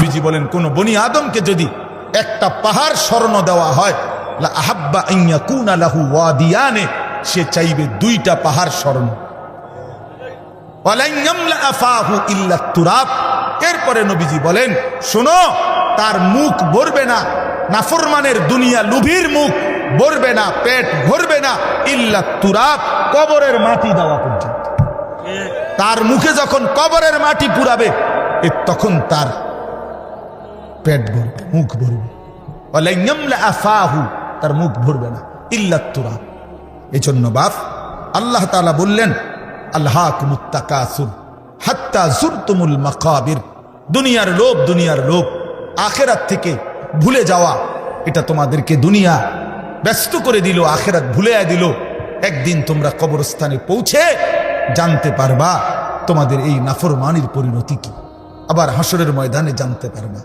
নবীজি বলেন, কোন বনি আদমকে যদি একটা পাহাড় স্বর্ণ দেওয়া হয় আহাব্বা আইয়া কুনা লাহু ওয়াদিয়ানে, সে চাইবে দুইটা পাহাড় স্বর্ণ। এরপরে নবীজি বলেন, শোনো, তার মুখ ভরবে না, নাফরমানের দুনিয়া লুভির মুখ ভরবে না, পেট ভরবে না, ইল্লা তুরাব, কবরের মাটি দেওয়া পর্যন্ত। তার মুখে যখন কবরের মাটি পুরাবে তখন তার পেট ভরবে, মুখ ভরবে। তার মুখ ভরবে না। ইল্লা তুরাব এই বাপ, আল্লাহ তাআলা বললেন আল্লাহ কুমুত্তাকাসুর হাত্তা জুরতুমুল মাকাবির। দুনিয়ার লোভ দুনিয়ার লোভ, আখেরাত থেকে ভুলে যাওয়া, এটা তোমাদেরকে দুনিয়া ব্যস্ত করে দিল, আখেরাত ভুলে দিল। একদিন তোমরা কবরস্থানে পৌঁছে জানতে পারবা তোমাদের এই নাফরমানির পরিণতি কি। আবার হাসরের ময়দানে জানতে পারবা।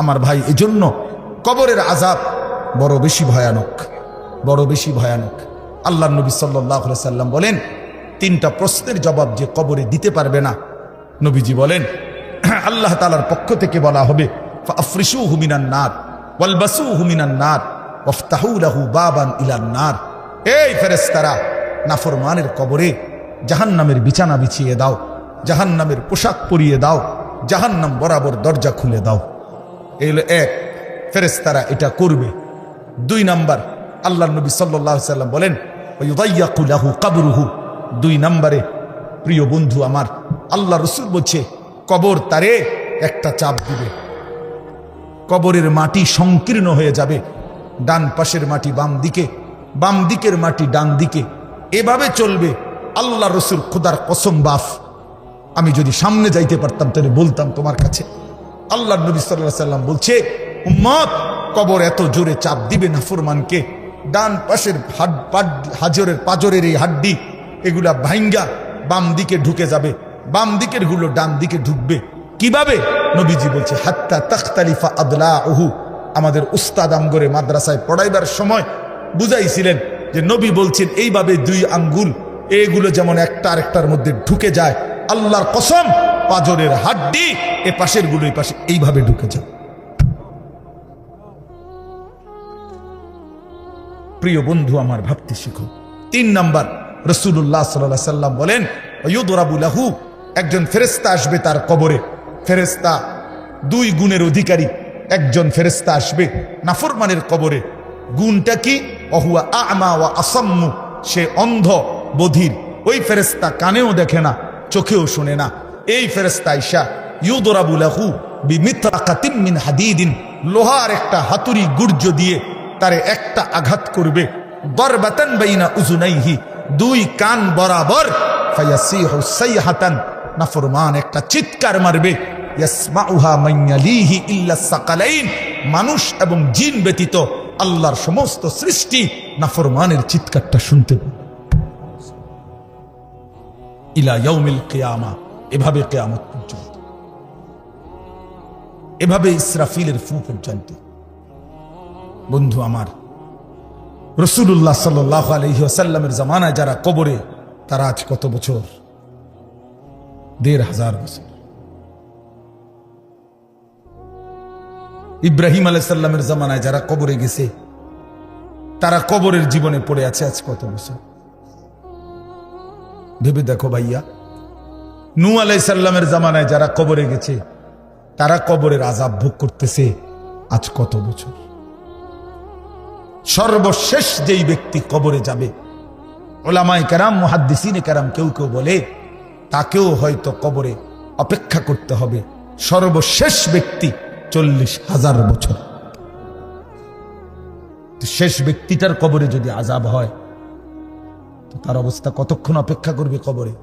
আমার ভাই, এজন্য কবরের আজাব বড় বেশি ভয়ানক, বড় বেশি ভয়ানক। আল্লাহ নবী সাল্লাহ সাল্লাম বলেন, তিনটা প্রশ্নের জবাব যে কবরে দিতে পারবে না, নবীজি বলেন, আল্লাহ তালার পক্ষ থেকে বলা হবে আফ্রিসু হুমিনান নার ওয়ালবাসু হুমিনান নার ওফতাহু লাহু বাবান ইলান নার। এই ফেরেস্তারা নাফরমানের কবরে জাহান্নামের বিছানা বিছিয়ে দাও, জাহান্নামের পোশাক পরিয়ে দাও, জাহান্নাম বরাবর দরজা খুলে দাও। এই হলো এক ফেরেস্তারা এটা করবে। দুই নাম্বার আল্লাহ নবী সাল্লাহ সাল্লাম বলেন লাহু কাবরুহু। দুই নাম্বারে, প্রিয় বন্ধু আমার, আল্লাহ রসুল বলছে, কবর তারে একটা চাপ দিবে। কবরের মাটি সংকীর্ণ হয়ে যাবে। ডান পাশের মাটি বাম দিকে, বাম দিকের মাটি ডান দিকে। এভাবে চলবে। আল্লাহ রসুল খুদার কসম বাফ। আমি যদি সামনে যাইতে পারতাম, তাহলে বলতাম তোমার কাছে। আল্লাহ নবী সাল্লাহ সাল্লাম বলছে, উম্মত, কবর এত জোরে চাপ দিবে না ফরমানকে। ডান পাশের হাজরের পাজরের এই হাড্ডি, এগুলা ভাইঙ্গা বাম দিকে ঢুকে যাবে। বাম দিকেরগুলো ডান দিকে ঢুকবে। কীভাবে? নবীজি বলছে, হাত্তা তখতালিফা আদলা ওহু আমাদের উস্তাদ আমগরে মাদ্রাসায় পড়াইবার সময় বুঝাইছিলেন যে নবী বলছেন, এইভাবে দুই আঙ্গুল, এগুলো যেমন একটা আরেকটার মধ্যে ঢুকে যায়, আল্লাহর কসম পাজরের হাড্ডি এ পাশেরগুলো পাশে এইভাবে ঢুকে যায় প্রিয় বন্ধু, আমার ভাবতে শিখো। তিন নাম্বার রসুল্লাহ সাল্লাহ সাল্লাম বলেন লাহু একজন ফেরেস্তা আসবে তার কবরে। ফেরেস্তা দুই গুণের অধিকারী, একজন ফেরেস্তা আসবে নাফরমানের কবরে। গুণটা কি? অহুয়া আমা ওয়া আসাম্মু, সে অন্ধ, বধির। ওই ফেরেস্তা কানেও দেখে না, চোখেও শোনে না। এই ফেরেস্তা ইসা ইউদরাবু লাহু বিমিত্রাকাতিম মিন হাদিদিন, লোহার একটা হাতুড়ি গুর্জ দিয়ে তারে একটা আঘাত করবে। বরবাতান বাইনা উজুনাইহি দুই কান বরাবর নাফরমান একটা চিৎকার মারবে। ইয়াসমাউহা মাইয়ালিহি ইল্লা সাকালাইন, মানুষ এবং জিন ব্যতীত আল্লাহর সমস্ত সৃষ্টি নাফরমানের চিৎকারটা শুনতে ইলা ইয়াউমিল কিয়ামা। এভাবে কিয়ামত পর্যন্ত। এভাবে ইসরাফিলের ফু পর্যন্ত। বন্ধু আমার রসুল্লাহ সাল্লাহ আলহিহাসাল্লামের জামানায় যারা কবরে, তারা আজ কত বছর? দেড় হাজার বছর। ইব্রাহিম আলাইসাল্লামের জামানায় যারা কবরে গেছে, তারা কবরের জীবনে পড়ে আছে আজ কত বছর? ভেবে দেখো ভাইয়া নু আলাইসাল্লামের জামানায় যারা কবরে গেছে, তারা কবরের আজাব ভোগ করতেছে আজ কত বছর? সর্বশেষ যেই ব্যক্তি কবরে যাবে ওলামাই কারাম, মহাদ্দিসিনে কারাম কেউ কেউ বলে, তাকেও হয়তো কবরে অপেক্ষা করতে হবে। সর্বশেষ ব্যক্তি চল্লিশ হাজার বছর। শেষ ব্যক্তিটার কবরে যদি আজাব হয়, তো তার অবস্থা কতক্ষণ অপেক্ষা করবে কবরে?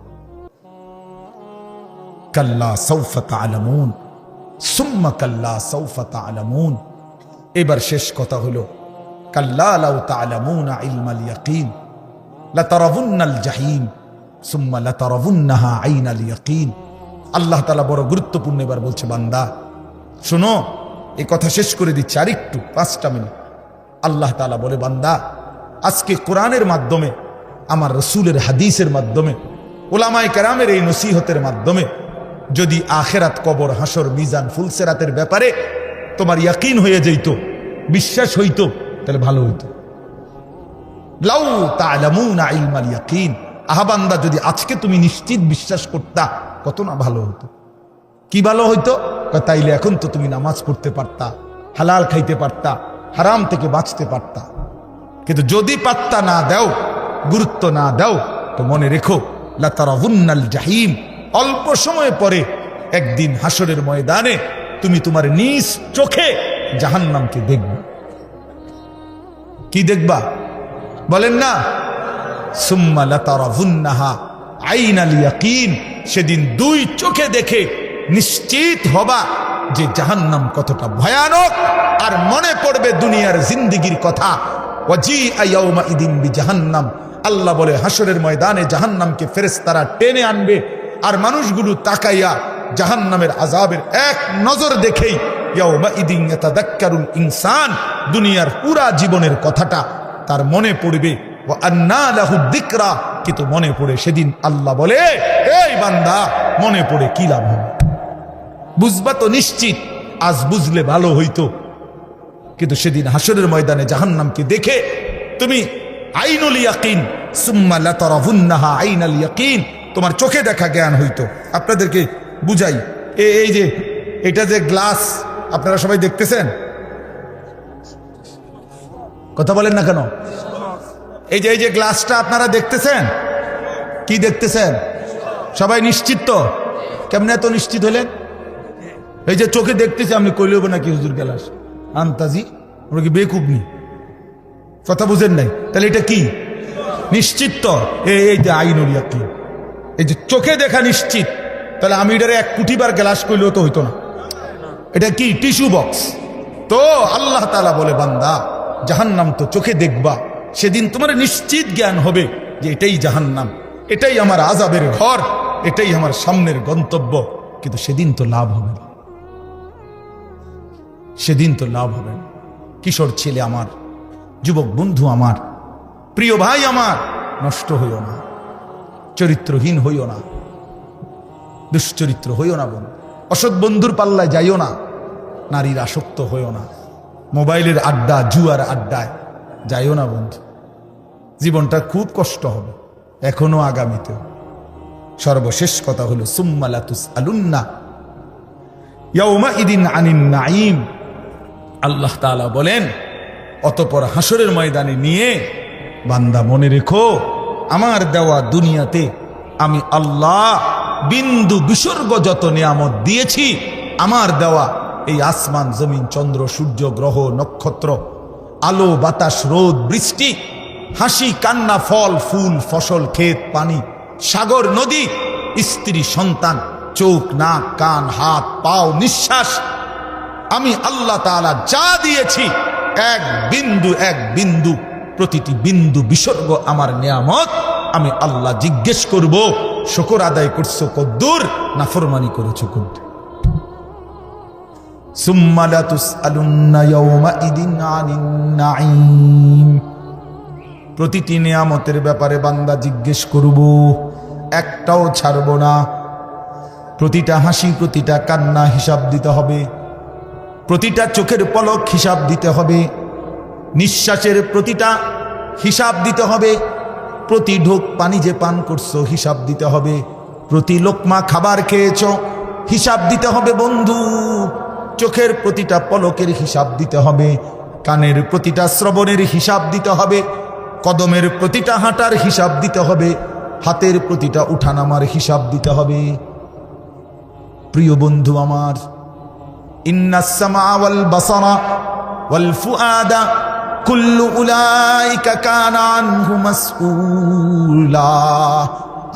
কাল্লা সৌফা আলামুন সুম্মা কাল্লা সৌফা আলামুন এবার শেষ কথা হলো, কাল্লা লাউ তালামুনা ইলমাল ইয়াকিন, লাতারাবুন্নাল জাহিম, সুম্মা লাতারাবুন্নাহা আইনাল ইয়াকিন। আল্লাহ তাআলা বড় গুরুত্বপূর্ণ এবার বলছে, বান্দা, শোনো এই কথা শেষ করে দিচ্ছি আরেকটু, পাঁচটা মিনিট। আল্লাহ তাআলা বলে, বান্দা, আজকে কোরআনের মাধ্যমে, আমার রসুলের হাদিসের মাধ্যমে, ওলামায় কেরামের এই নসিহতের মাধ্যমে যদি আখেরাত কবর, হাসর, মিজান, ফুলসেরাতের ব্যাপারে তোমার ইয়াকিন হয়ে যেত বিশ্বাস হইতো, তাহলে ভালো হইত। লাউ তালামুনা ইলমাল ইয়াকিন আহাবান্দা যদি আজকে তুমি নিশ্চিত বিশ্বাস করতা, কত না ভালো হতো। কি ভালো হইতো? তাইলে এখন তো তুমি নামাজ পড়তে পারতা, হালাল খাইতে পারতা, হারাম থেকে বাঁচতে পারতা। কিন্তু যদি পাত্তা না দাও, গুরুত্ব না দাও, তো মনে রেখো লাতারাহুন্নাল জাহিম অল্প সময় পরে একদিন হাসরের ময়দানে তুমি তোমার নিজ চোখে জাহান্নামকে দেখবে। কি দেখবা? বলেন না? ইয়াকিন। সেদিন দুই চোখে দেখে নিশ্চিত হবা যে জাহান্নাম কতটা ভয়ানক। আর মনে পড়বে দুনিয়ার জিন্দিগির কথা। ওয়াজি আয়াউমা ইদিন জাহান্নাম আল্লাহ বলে হাসরের ময়দানে জাহান্নামকে ফেরেশতারা টেনে আনবে। আর মানুষগুলো তাকাইয়া জাহান্নামের আজাবের এক নজর দেখেই ইনসান, দুনিয়ার পুরা জীবনের কথাটা তার মনে পড়বে। ও আন্না কিন্তু মনে পড়ে সেদিন আল্লাহ বলে, এই বান্দা, মনে পড়ে কি লাভ হবে? বুঝবা তো নিশ্চিত, আজ বুঝলে ভালো হইতো। কিন্তু সেদিন হাসরের ময়দানে জাহান্নামকে দেখে তুমি আইনুল ইয়াকিন, সুম্মা লাতারাহুন্নাহা আইনাল ইয়াকিন তোমার চোখে দেখা জ্ঞান হইতো। আপনাদেরকে বুঝাই। এই যে, এটা যে গ্লাস, আপনারা সবাই দেখতেছেন? কথা বলেন না কেন? এই যে এই যে গ্লাসটা আপনারা দেখতেছেন? কি দেখতেছেন? সবাই নিশ্চিত তো? কেমনে এত নিশ্চিত হলেন? এই যে চোখে দেখতেছি আপনি কইলেও নাকি হুজুর গ্লাস আন্তাজি, আমরা কি বেকুব নি কথা বুঝেন নাই। তাহলে এটা কি? নিশ্চিত তো? এই যে আইনুল ইয়াকিন। এই যে চোখে দেখা নিশ্চিত, তাহলে আমি এটারে এক কুটিবার গ্লাস কইলেও তো হইতো না। এটা কি? Tissue box. তো আল্লাহ তালা বলে, বান্দা, জাহান্নাম তো চোখে দেখবা, সেদিন তোমার নিশ্চিত জ্ঞান হবে যে এটাই জাহান্নাম, এটাই আমার আজাবের ঘর, এটাই আমার সামনের গন্তব্য, কিন্তু সেদিন তো লাভ হবে না। সেদিন তো লাভ হবে না। কিশোর ছেলে আমার, যুবক বন্ধু আমার, প্রিয় ভাই আমার, নষ্ট হইও না। চরিত্রহীন হইও না। দুশ্চরিত্র হইও না বোন। অসৎ বন্ধুর পাল্লায় যাইও না। নারীর আসক্ত হইও না। মোবাইলের আড্ডা, জুয়ার আড্ডায় যাইও না বন্ধু জীবনটা খুব কষ্ট হবে, এখনও আগামীতে সর্বশেষ কথা হলো সুম্মালাতুস আলুন্না ইয়াউমা ইদিন আনিন নাইম আল্লাহ তাআলা বলেন, অতপর হাসরের ময়দানে নিয়ে বান্দা মনে রেখো আমার দেওয়া দুনিয়াতে আমি আল্লাহ বিন্দু বিসর্গ যত নিয়ামত দিয়েছি, আমার দেওয়া এই আসমান, জমিন, চন্দ্র, সূর্য, গ্রহ, নক্ষত্র, আলো, বাতাস, রোদ, বৃষ্টি, হাসি, কান্না, ফল, ফুল, ফসল, ক্ষেত, পানি, সাগর, নদী, স্ত্রী, সন্তান, চোখ, নাক, কান, হাত, পাও, নিঃশ্বাস, আমি আল্লাহ তাআলা যা দিয়েছি, এক বিন্দু এক বিন্দু প্রতিটি বিন্দু বিসর্গ আমার নিয়ামত, আমি আল্লাহ জিজ্ঞেস করব, শকর আদায় করছ কদ্দুর না ফরমানি করেছ কদ্দুর? প্রতিটি নিয়ামতের ব্যাপারে বান্দা জিজ্ঞেস করব, একটাও ছাড়ব না। প্রতিটা হাসি, প্রতিটা কান্না হিসাব দিতে হবে। প্রতিটা চোখের পলক হিসাব দিতে হবে। নিঃশ্বাসের প্রতিটা হিসাব দিতে হবে। প্রতি ঢোক পানি যে পান করছ, হিসাব দিতে হবে। প্রতি লোকমা খাবার খেয়েছ, হিসাব দিতে হবে বন্ধু। চোখের প্রতিটা পলকের হিসাব দিতে হবে। কানের প্রতিটা শ্রবণের হিসাব দিতে হবে। কদমের প্রতিটা হাঁটার হিসাব দিতে হবে। হাতের প্রতিটা উঠানামার হিসাব দিতে হবে। প্রিয় বন্ধু আমার ইন্নাসমা ওয়াল বাসারা ওয়াল ফুয়াদা কুল্লু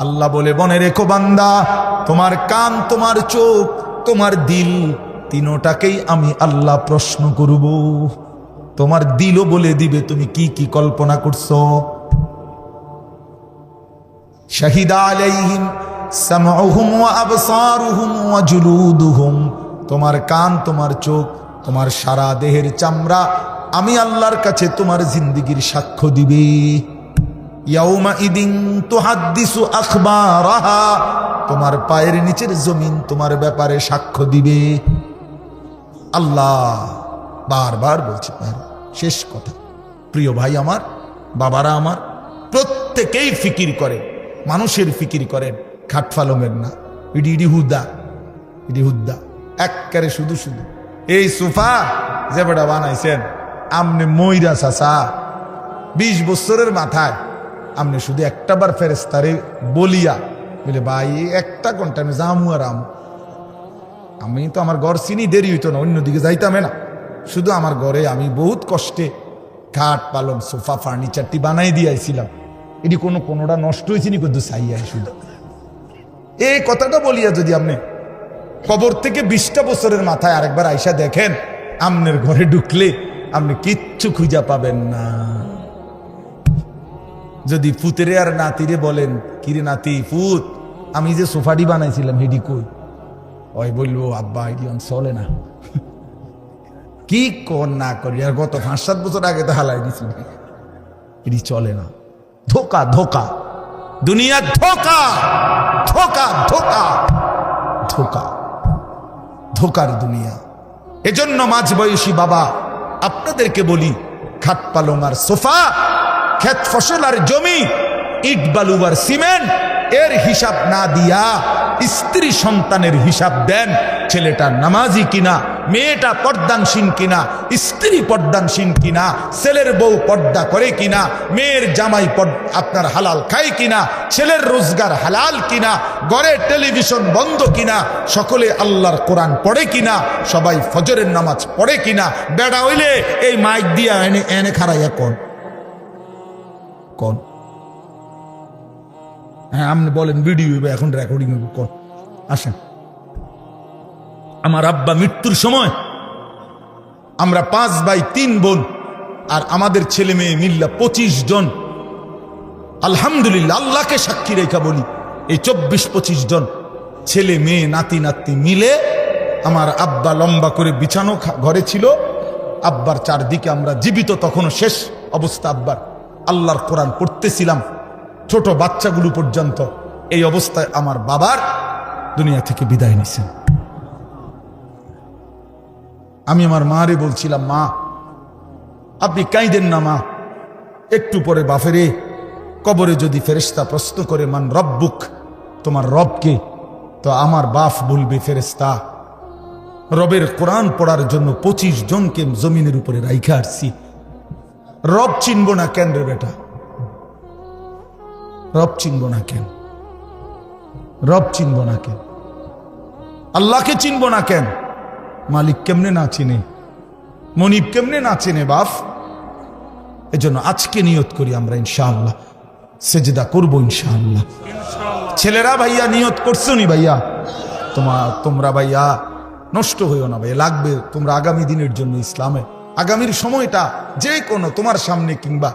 আল্লাহ বলে বনে রেখো বান্দা, তোমার কান, তোমার চোখ, তোমার দিল, তিনোটাকেই আমি আল্লাহ প্রশ্ন করব। তোমার দিলও বলে দিবে, তুমি কি কি কল্পনা করছ? জুলুদুহুম। তোমার কান, তোমার চোখ, তোমার সারা দেহের চামড়া আমি আল্লাহর কাছে তোমার জিন্দিগির সাক্ষ্য দিবে। তোমার পায়ের নিচের জমিন তোমার ব্যাপারে সাক্ষ্য দিবে। আল্লাহ বারবার বলছি বার শেষ কথা। প্রিয় ভাই আমার, বাবারা আমার, প্রত্যেকেই ফিকির করে, মানুষের ফিকির করেন খাটফালমের না, ইডি ইডি হুদ্দা ইডি হুদ্দা এককারে শুধু শুধু। এই সোফা, যে বেটা বানাইছেন আমনে ময়রা চাচা, বিশ বছরের মাথায় আমনে শুধু একটা বার ফেরেস্তারে বলিয়া বলে, ভাই একটা ঘণ্টা আমি যামু আর আম। আমি তো আমার ঘর চিনি, দেরি হইতো না, অন্যদিকে যাইতামে না। শুধু আমার ঘরে আমি বহুত কষ্টে খাট পালং, সোফা, ফার্নিচারটি বানাই দিয়েছিলাম এটি কোনো কোনোটা নষ্ট হয়েছে নি কিন্তু চাইয়াই শুধু? এই কথাটা বলিয়া যদি আপনি কবর থেকে বিশটা বছরের মাথায় আরেকবার আইসা দেখেন, আমনের ঘরে ঢুকলে আপনি কিচ্ছু খুঁজা পাবেন না। যদি ফুতেরে আর নাতিরে বলেন, কিরে নাতি ফুত আমি যে সোফাটি বানাইছিলাম, হেডি কই? ওই বলব, আব্বা অন চলে না। কি কর না করি, আর গত পাঁচ সাত বছর আগে তো হালাই দিছি। এটি চলে না। ধোকা ধোকা। দুনিয়া ধোকা ধোকা ধোকা ধোকা। ধোকার দুনিয়া। এজন্য মাঝ বয়সী বাবা আপনাদেরকে বলি খাট পালং আর সোফা ক্ষেত ফসল আর জমি ইট বালু আর সিমেন্ট এর হিসাব না দিয়া স্ত্রী সন্তানের হিসাব দেন, ছেলেটা নামাজি কিনা, মেয়েটা পর্দানসীন কিনা, স্ত্রী পর্দানসীন কিনা, ছেলের বউ পর্দা করে কিনা, মেয়ের জামাই আপনার হালাল খায় কিনা, ছেলের রোজগার হালাল কিনা, ঘরে টেলিভিশন বন্ধ কিনা, সকলে আল্লাহর কোরআন পড়ে কিনা, সবাই ফজরের নামাজ পড়ে কিনা, বেড়া হইলে এই মাইক দিয়া এনে এনে খারাইয়া কোন। কোন। হ্যাঁ আপনি বলেন ভিডিও এখন রেকর্ডিং কোন আসেন। আমার আব্বা মৃত্যুর সময় আমরা পাঁচ বাই তিন বোন আর আমাদের ছেলে মেয়ে মিল্লা পঁচিশ জন। আলহামদুলিল্লাহ, আল্লাহকে সাক্ষী রেখা বলি, এই চব্বিশ, পঁচিশ জন ছেলে মেয়ে, নাতি নাতি মিলে আমার আব্বা লম্বা করে বিছানো ঘরে ছিল। আব্বার চারদিকে আমরা জীবিত, তখনও শেষ অবস্থা আব্বার। আল্লাহর কোরআন পড়তেছিলাম। ছোট বাচ্চাগুলো পর্যন্ত এই অবস্থায় আমার বাবার দুনিয়া থেকে বিদায় নিছেন। আমি আমার মারে বলছিলাম, মা, আপনি কাইদেন না, মা। একটু পরে বাফেরে কবরে যদি ফেরেস্তা প্রশ্ন করে, মান রব্বুক? তোমার রবকে তো আমার বাফ বলবে ফেরেস্তা রবের কোরআন পড়ার জন্য পঁচিশ জনকে জমিনের উপরে রাইখা আসছি রব চিনব না কেন রে বেটা? রব চিনব না কেন? রব চিনব না কেন? আল্লাহকে চিনব না কেন? মালিক কেমনে না চিনে? মনিব কেমনে না চিনে বাপ? এজন্য আজকে নিয়ত করি আমরা ইনশাআল্লাহ। সেজদা করব ইনশাআল্লাহ। ছেলেরা ভাইয়া নিয়ত করছ নি ভাইয়া? তোমার তোমরা ভাইয়া নষ্ট হইও না ভাইয়া লাগবে তোমরা আগামী দিনের জন্য ইসলামে। আগামীর সময়টা যে কোনো তোমার সামনে কিংবা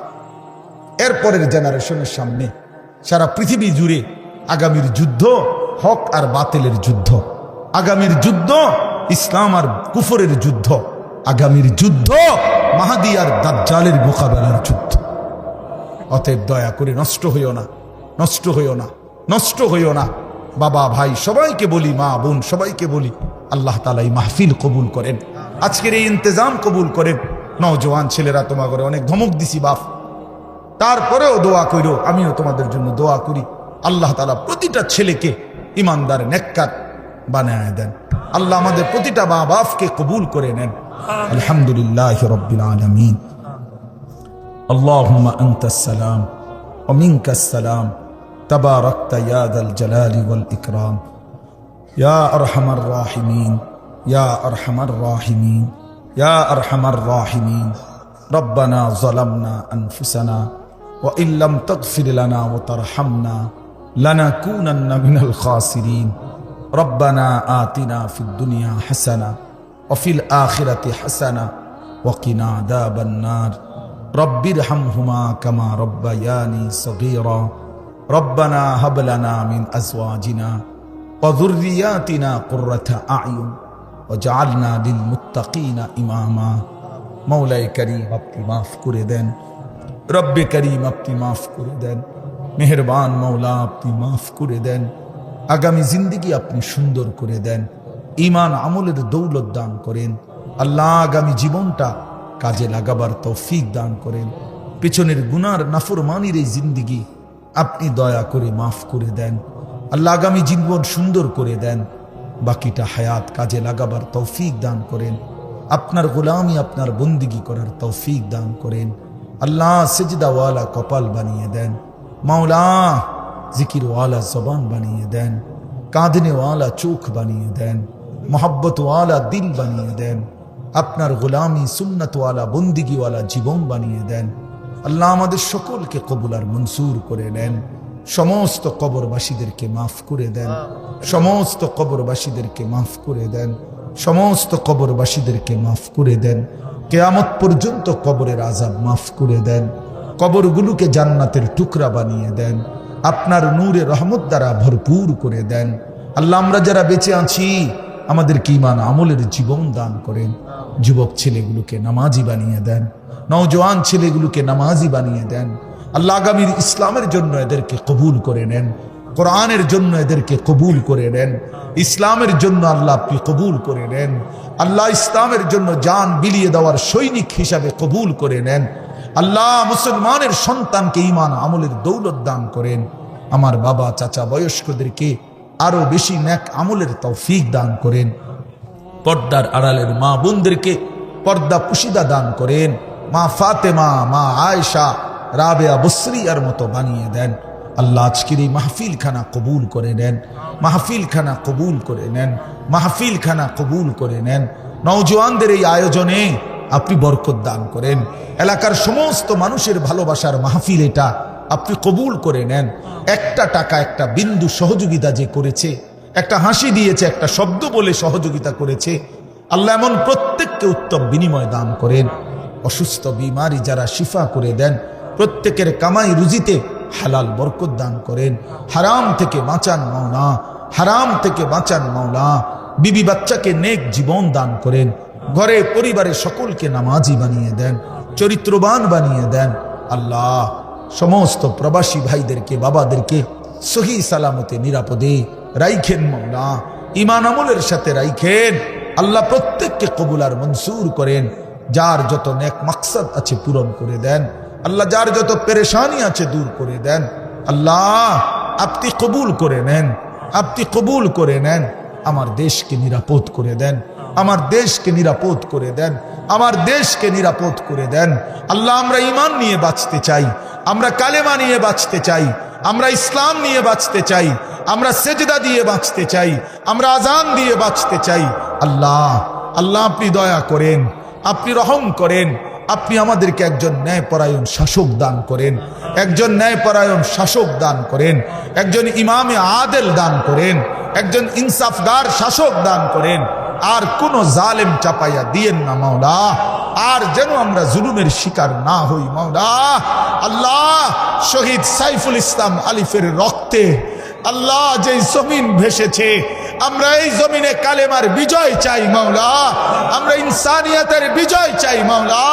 এরপরের জেনারেশনের সামনে। সারা পৃথিবী জুড়ে আগামীর যুদ্ধ হক আর বাতিলের যুদ্ধ। আগামীর যুদ্ধ ইসলাম আর কুফরের যুদ্ধ। আগামীর যুদ্ধ মাহাদি আর দাজ্জালের মোকাবেলার যুদ্ধ। অতএব দয়া করে নষ্ট হইও না, নষ্ট হইও না, নষ্ট হইও না। বাবা ভাই, সবাইকে বলি, মা বোন, সবাইকে বলি, আল্লাহ তালা এই মাহফিল কবুল করেন। আজকের এই ইন্তজাম কবুল করেন। নজওয়ান ছেলেরা তোমা করে অনেক ধমক দিছি, বাপ। তারপরেও দোয়া কইরো আমিও তোমাদের জন্য দোয়া করি আল্লাহ তালা প্রতিটা ছেলেকে ইমানদার নেককার বানায় দেন আল্লাহ আমাদের প্রতিটা মা বাপকে কবুল করে নেন আলহামদুলিল্লাহ রব্বিল আলমিন اللهم انت السلام ومنك السلام تباركت يا ذا الجلال والاكرام يا ارحم الراحمين يا ارحم الراحمين يا ارحم الراحمين ربنا ظلمنا انفسنا وان لم تغفر لنا وترحمنا لنكونن من الخاسرين ربنا آتنا في الدنيا حسنه وفي الاخره حسنه وقنا عذاب النار رب ارحمهما كما ربياني صغيرا ربنا هب لنا من ازواجنا وذرياتنا قرة اعين وجعلنا للمتقين اماما مولاي كريم আপনি মাফ করে দেন রব্বে করিম আপনি মাফ করে দেন। মেহেরবান মৌলা আপনি মাফ করে দেন। আগামী জিন্দিগি আপনি সুন্দর করে দেন। ইমান আমলের দৌলত দান করেন। আল্লাহ আগামী জীবনটা কাজে লাগাবার তৌফিক দান করেন। পেছনের গুনার নাফরমানির এই জিন্দিগি আপনি দয়া করে মাফ করে দেন। আল্লাহ আগামী জীবন সুন্দর করে দেন। বাকিটা হায়াত কাজে লাগাবার তৌফিক দান করেন। আপনার গোলামি আপনার বন্দিগি করার তৌফিক দান করেন। আল্লাহ সেজদাওয়ালা কপাল বানিয়ে দেন। মাওলা জিকিরওয়ালা জবান বানিয়ে দেন। কাঁদনেওয়ালা চোখ বানিয়ে দেন। মোহাব্বতওয়ালা দিল বানিয়ে দেন। আপনার গোলামি সুন্নতওয়ালা বন্দিগিওয়ালা জীবন বানিয়ে দেন। আল্লাহ আমাদের সকলকে কবুল আর মনসুর করে নেন। সমস্ত কবরবাসীদেরকে মাফ করে দেন। সমস্ত কবরবাসীদেরকে মাফ করে দেন। সমস্ত কবরবাসীদেরকে মাফ করে দেন। কেয়ামত পর্যন্ত কবরের আজাব মাফ করে দেন। কবরগুলোকে জান্নাতের টুকরা বানিয়ে দেন। আপনার নূরে রহমত দ্বারা ভরপুর করে দেন। আল্লাহ, আমরা যারা বেঁচে আছি, আমাদেরকে ইমান আমলের জীবন দান করেন। যুবক ছেলেগুলোকে নামাজি বানিয়ে দেন। নওজোয়ান ছেলেগুলোকে নামাজি বানিয়ে দেন। আল্লাহ, আগামীর ইসলামের জন্য এদেরকে কবুল করে নেন। কোরআনের জন্য এদেরকে কবুল করে নেন, ইসলামের জন্য আল্লাহ আপনি কবুল করে নেন, আল্লাহ ইসলামের জন্য জান বিলিয়ে দেওয়ার সৈনিক হিসাবে কবুল করে নেন, আল্লাহ মুসলমানের সন্তানকে ইমান আমলের দৌলত দান করেন, আমার বাবা, চাচা, বয়স্কদেরকে আরও বেশি ন্যাক আমলের তৌফিক দান করেন, পর্দার আড়ালের মা বোনদেরকে পর্দা পুশিদা দান করেন, মা ফাতেমা, মা আয়েশা, রাবেয়া, বসরিয়ার মতো বানিয়ে দেন। আল্লাহ আজকের এই মাহফিল খানা কবুল করে নেন মাহফিল খানা কবুল করে নেন মাহফিল খানা কবুল করে নেন। নওজোয়ানদের এই আয়োজনে আপনি বরকত দান করেন। এলাকার সমস্ত মানুষের ভালোবাসার মাহফিল এটা, আপনি কবুল করে নেন। একটা টাকা, একটা বিন্দু সহযোগিতা যে করেছে, একটা হাসি দিয়েছে, একটা শব্দ বলে সহযোগিতা করেছে, আল্লাহ এমন প্রত্যেককে উত্তম বিনিময় দান করেন। অসুস্থ, বিমারি যারা শিফা করে দেন, প্রত্যেকের কামাই রুজিতে হালাল বরকত দান করেন। হারাম থেকে বাঁচান মাওলা, হারাম থেকে বাঁচান মাওলা। বিবি বাচ্চাকে নেক জীবন দান করেন। ঘরে পরিবারে সকলকে নামাজি বানিয়ে দেন, চরিত্রবান বানিয়ে দেন। আল্লাহ সমস্ত প্রবাসী ভাইদেরকে, বাবাদেরকে সহি সালামতে, নিরাপদে রাইখেন মৌলা ইমান আমলের সাথে রাইখেন। আল্লাহ প্রত্যেককে কবুলার মনসুর করেন। যার যত নেক মাকসাদ আছে পূরণ করে দেন। আল্লাহ যার যত পেরেশানি আছে দূর করে দেন। আল্লাহ, আপনি কবুল করে নেন। আপনি কবুল করে নেন। আমার দেশকে নিরাপদ করে দেন। আমার দেশকে নিরাপদ করে দেন। আমার দেশকে নিরাপদ করে দেন। আল্লাহ, আমরা ইমান নিয়ে বাঁচতে চাই। আমরা কালেমা নিয়ে বাঁচতে চাই। আমরা ইসলাম নিয়ে বাঁচতে চাই। আমরা সেজদা দিয়ে বাঁচতে চাই। আমরা আজান দিয়ে বাঁচতে চাই। আল্লাহ আল্লাহ আপনি দয়া করেন। আপনি রহম করেন। আপনি আমাদেরকে একজন ন্যায়পরায়ণ শাসক দান করেন, একজন ন্যায়পরায়ণ শাসক দান করেন, একজন ইমামে আদেল দান করেন, একজন ইনসাফগার শাসক দান করেন। আর কোন জালেম চাপাইয়া দিয়েন না মাওলা। আর যেন আমরা জুলুমের শিকার না হই মাওলা। আল্লাহ শহীদ সাইফুল ইসলাম আলিফের রক্তে, আল্লাহ যে জমিন ভেসেছে আমরা এই জমিনে কালেমার বিজয় চাই, মাওলা। আমরা ইনসানিয়াতের বিজয় চাই, মাওলা।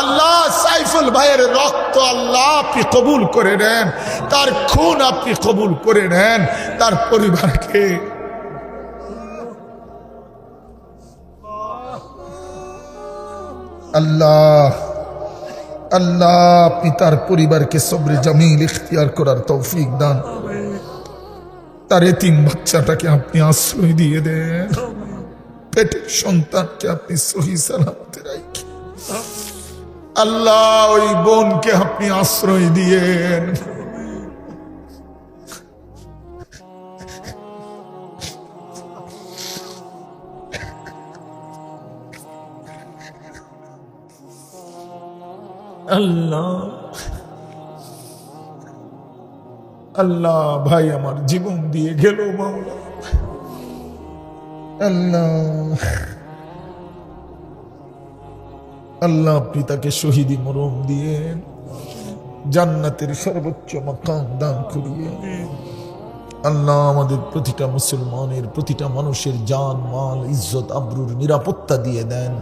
আল্লাহ সাইফুল ভাইয়ের রক্ত আল্লাহ আপনি কবুল করে নেন। তার খুন আপনি কবুল করে নেন। তার পরিবারকে আল্লাহ আল্লাহ আপনি তার পরিবারকে সবরে জামিল ইখতিয়ার করার তৌফিক দান। তার এতিম বাচ্চাটাকে আপনি আশ্রয় দিয়ে দেন। পেটের সন্তানকে আপনি সহি সালামতে রাখেন। আল্লাহ ওই বোনকে আপনি আশ্রয় দিয়েন। আল্লাহ। আল্লাহ ভাই আমার জীবন দিয়ে গেল মাওলা। আল্লাহ। আল্লাহ আপনি তাকে শহীদি মরম দিয়েন জান্নাতের সর্বোচ্চ মাকাম দান করিয়ে আল্লাহ আমাদের প্রতিটা মুসলমানের, প্রতিটা মানুষের জান, মাল, ইজ্জত, আবরুর নিরাপত্তা দিয়ে দেন।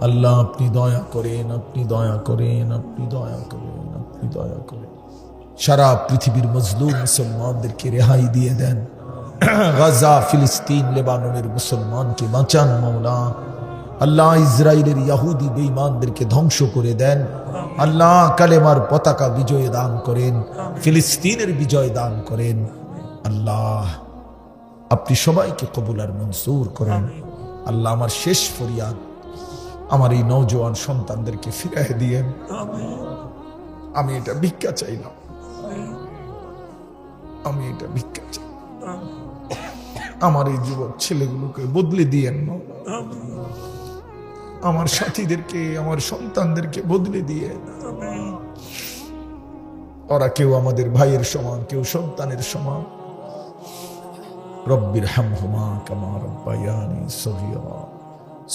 আল্লাহ আপনি দয়া করেন, আপনি দয়া করেন, আপনি দয়া করেন, আপনি দয়া করেন। সারা পৃথিবীর মজলুম মুসলমানদেরকে রেহাই দিয়ে দেন। গাজা, ফিলিস্তিন, লেবাননের মুসলমানকে বাঁচান মৌলা আল্লাহ ইসরায়েলের ইয়াহুদি বেঈমানদেরকে ধ্বংস করে দেন। আল্লাহ কালেমার পতাকা বিজয় দান করেন, ফিলিস্তিনের বিজয় দান করেন। আল্লাহ, আপনি সবাইকে কবুল আর মনসুর করেন। আল্লাহ আমার শেষ ফরিয়াদ, আমার এই নওজোয়ান সন্তানদেরকে ফিরাই দিয়েন। আমি এটা ভিক্ষা চাইলাম। আমি এটা ভিক্ষা চাই। আমার এই যুবক ছেলেগুলোকে বদলে দিয়েন আমার সাথীদেরকে আমার সন্তানদেরকে বদলে দিয়ে। ওরা কেউ আমাদের ভাইয়ের সমান কেউ সন্তানের সমান। রব্বির হামহুমা কামা রব্বায়ানি সগীরা।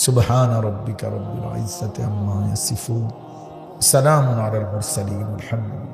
সুবহান রব্বিকা রব্বিল ইজ্জাতি আম্মা ইয়াসিফুন। সালামুন আলাল মুরসালিন আলহামদুলিল্লাহ।